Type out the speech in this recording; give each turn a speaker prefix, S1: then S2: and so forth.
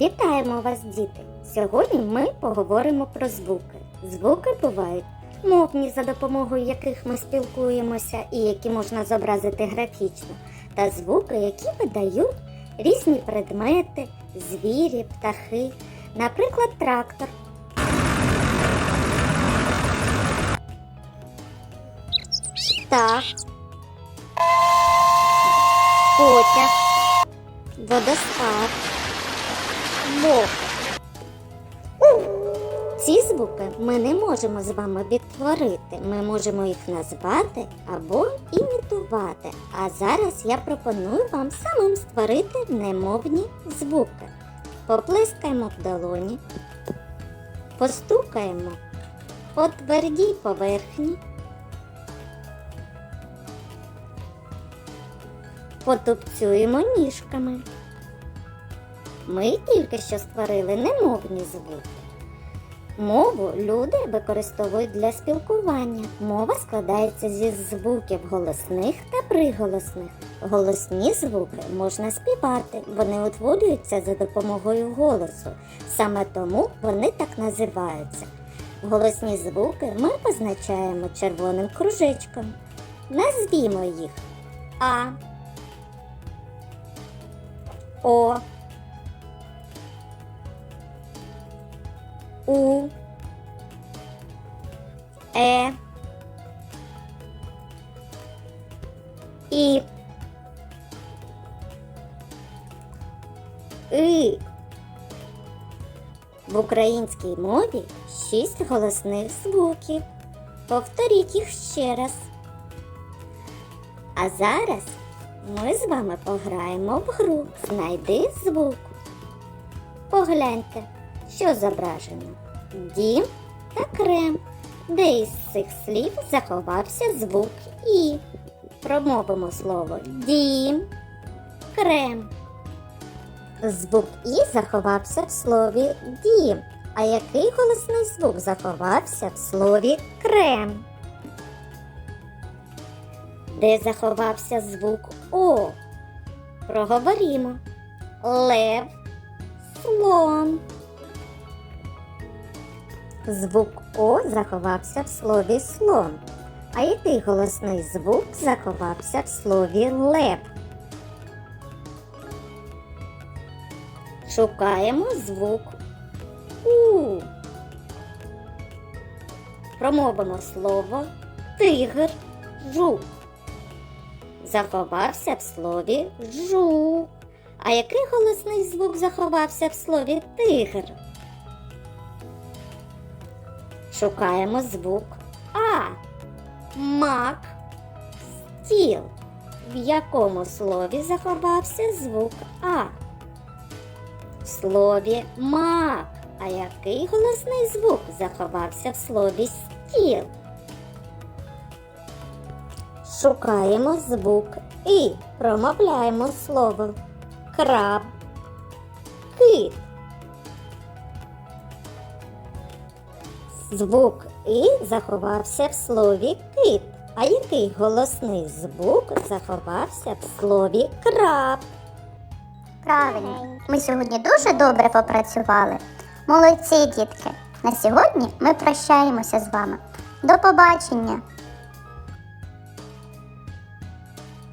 S1: Вітаємо вас, діти! Сьогодні ми поговоримо про звуки. Звуки бувають мовні, за допомогою яких ми спілкуємося і які можна зобразити графічно, та звуки, які видають різні предмети, звірі, птахи, наприклад, трактор. Птах, потяг, водоспад, мох. Ці звуки ми не можемо з вами відтворити. Ми можемо їх назвати або імітувати. А зараз я пропоную вам самим створити немовні звуки. Поплескаємо в долоні, постукаємо по твердій поверхні, потупцюємо ніжками. Ми тільки що створили немовні звуки. Мову люди використовують для спілкування. Мова складається зі звуків голосних та приголосних. Голосні звуки можна співати, вони утворюються за допомогою голосу. Саме тому вони так називаються. Голосні звуки ми позначаємо червоним кружечком. Назвімо їх А, О, У, Е, І, И. В українській мові шість голосних звуків. Повторіть їх ще раз. А зараз ми з вами пограємо в гру Знайди звук. Погляньте, що зображено? Дім та крем. Де із цих слів заховався звук І. Промовимо слово дім, крем. Звук І заховався в слові дім. А який голосний звук заховався в слові крем? Де заховався звук О? Проговорімо. Лев, слон. Звук О заховався в слові слон. А який голосний звук заховався в слові лев? Шукаємо звук У. Промовимо слово тигр, жук. Заховався в слові жук. А який голосний звук заховався в слові тигр? Шукаємо звук А. Мак. Стіл. В якому слові заховався звук А? В слові мак. А який голосний звук заховався в слові стіл? Шукаємо звук І. Промовляємо слово краб. Кит. Звук І заховався в слові кит. А який голосний звук заховався в слові краб?
S2: Правильно, ми сьогодні дуже добре попрацювали. Молодці, дітки! На сьогодні ми прощаємося з вами. До побачення!